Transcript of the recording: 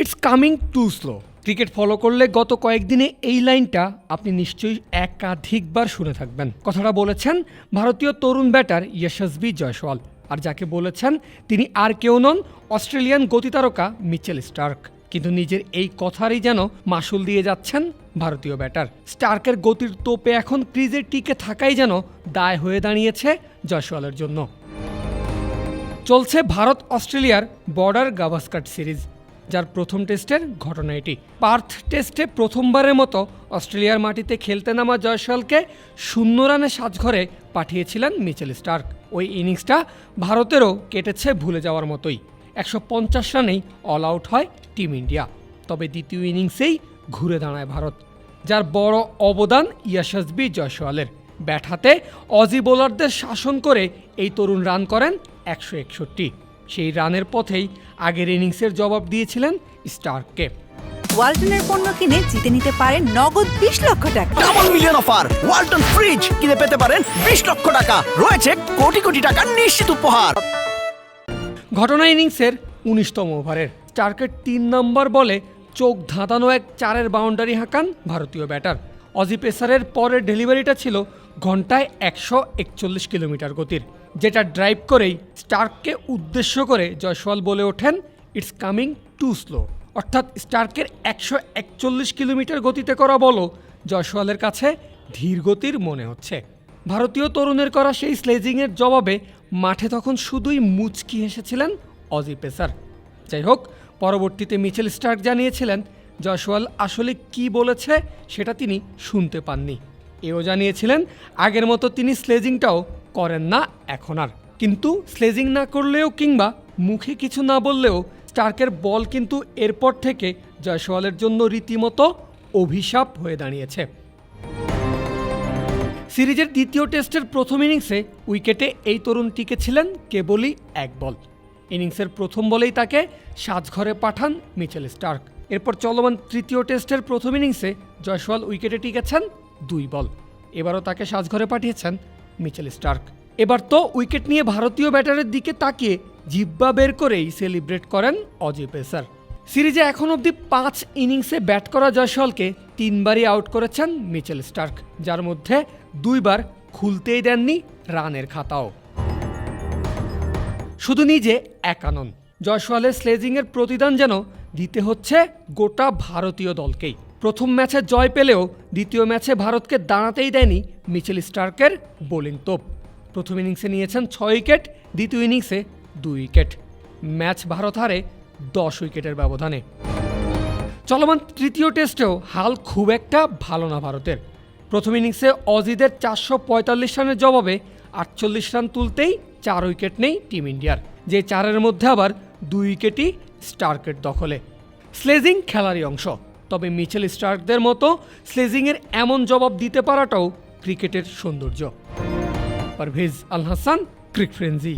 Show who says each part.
Speaker 1: It's coming to slow cricket follow করলে গত কয়েকদিনে এই লাইনটা আপনি নিশ্চয়ই একাধিকবার শুনে থাকবেন। কথাটা বলেছেন ভারতীয় তরুণ ব্যাটার যশস্বী জয়সওয়াল। আর যাকে বলেছেন তিনি আর কেউ নন অস্ট্রেলিয়ান গতিতারকা মিচেল স্টার্ক। কিন্তু নিজের এই কথারই যেন মাসুল দিয়ে যাচ্ছেন ভারতীয় ব্যাটার। স্টার্কের গতির তোপে এখন ক্রিজে টিকে থাকাই যেন দায় হয়ে দাঁড়িয়েছে জয়সওয়ালের জন্য। চলছে ভারত অস্ট্রেলিয়ার বর্ডার গাভাস্কার সিরিজ। যার প্রথম টেস্টের ঘটনা এটি। পার্থ টেস্টে প্রথমবারের মতো অস্ট্রেলিয়ার মাটিতে খেলতে নামা জয়সওয়ালকে শূন্য রানে সাজঘরে পাঠিয়েছিলেন মিচেল স্টার্ক। ওই ইনিংসটা ভারতেরও কেটেছে ভুলে যাওয়ার মতোই। একশো পঞ্চাশ রানেই অল আউট হয় টিম ইন্ডিয়া। তবে দ্বিতীয় ইনিংসেই ঘুরে দাঁড়ায় ভারত, যার বড় অবদান ইয়াশাসবি জয়সওয়ালের। ব্যাট হাতে অজি বোলারদের শাসন করে এই তরুণ রান করেন একশো একষট্টি। সেই রানের পথেই আগের ইনিংসের জবাব দিয়েছিলেন স্টার্ককে।
Speaker 2: ওয়ালটনের পণ্য কিনে জিতে নিতে পারেন নগদ বিশ লক্ষ টাকা।
Speaker 3: Double million offer Walton fridge কিনে পেতে পারেন বিশ লক্ষ টাকা। রয়েছে কোটি কোটি টাকার নিশ্চিত উপহার।
Speaker 1: ঘটনা ইনিংসের উনিশতম ওভারের স্টার্কের তিন নম্বর বলে চোখ ধাঁধানো এক চারের বাউন্ডারি হাঁকান ভারতীয় ব্যাটার। অজি পেসারের পরের ডেলিভারিটা ছিল ঘন্টায় একশো একচল্লিশ কিলোমিটার গতির, যেটা ড্রাইভ করেই স্টার্ককে উদ্দেশ্য করে জয়সওয়াল বলে ওঠেন ইটস কামিং টু স্লো অর্থাৎ স্টার্কের একশো একচল্লিশ কিলোমিটার গতিতে করা বলো জয়সওয়ালের কাছে ধীর গতির মনে হচ্ছে। ভারতীয় তরুণের করা সেই স্লেজিংয়ের জবাবে মাঠে তখন শুধুই মুচকি হেসেছিলেন অজি পেসার। যাই হোক, পরবর্তীতে মিচেল স্টার্ক জানিয়েছিলেন, জয়সওয়াল আসলে কি বলেছে সেটা তিনি শুনতে পাননি। এও জানিয়েছিলেন, আগের মতো তিনি স্লেজিংটাও করেন না এখন আর। কিন্তু স্লেজিং না করলেও কিংবা মুখে কিছু না বললেও স্টার্কের বল কিন্তু এরপর থেকে জয়সওয়ালের জন্য রীতিমতো অভিশাপ হয়ে দাঁড়িয়েছে। সিরিজের দ্বিতীয় টেস্টের প্রথম ইনিংসে উইকেটে এই তরুণ টিকেছিলেন কেবলই এক বল। ইনিংসের প্রথম বলেই তাকে সাজঘরে পাঠান মিচেল স্টার্ক। এরপর চলমান তৃতীয় টেস্টের প্রথম ইনিংসে জয়সওয়াল উইকেটে টিকেছেন দুই বল। এবারও তাকে সাজঘরে পাঠিয়েছেন মিচেল স্টার্ক। এবার তো উইকেট নিয়ে ভারতীয় ব্যাটারের দিকে তাকিয়ে জিব্বা বের করেই সেলিব্রেট করেন অজি পেসার। সিরিজে এখন অবধি পাঁচ ইনিংসে ব্যাট করা জয়সওয়ালকে তিনবারই আউট করেছেন মিচেল স্টার্ক, যার মধ্যে দুইবার খুলতেই দেননি রানের খাতাও। শুধু নিজে একানন জয়সওয়ালের স্লেজিংয়ের প্রতিদান যেন দিতে হচ্ছে গোটা ভারতীয় দলকেই। প্রথম ম্যাচে জয় পেলেও দ্বিতীয় ম্যাচে ভারতকে দাঁড়াতেই দেয়নি মিচেল স্টার্কের বোলিং তোপ। প্রথম ইনিংসে নিয়েছেন ছয় উইকেট, দ্বিতীয় ইনিংসে দুই উইকেট। ম্যাচ ভারত হারে দশ উইকেটের ব্যবধানে। চলমান তৃতীয় টেস্টেও হাল খুব একটা ভালো না ভারতের। প্রথম ইনিংসে অজিদের চারশো পঁয়তাল্লিশ রানের জবাবে আটচল্লিশ রান তুলতেই চার উইকেট নেই টিম ইন্ডিয়ার, যে চারের মধ্যে আবার দুই উইকেটই স্টার্কের দখলে। স্লেজিং খেলারই অংশ। তবে মিচেল স্টার্কদের মতো স্লেজিংয়ের এমন জবাব দিতে পারাটাও ক্রিকেটের সৌন্দর্য। Parvez Al Hasan, cric frenzy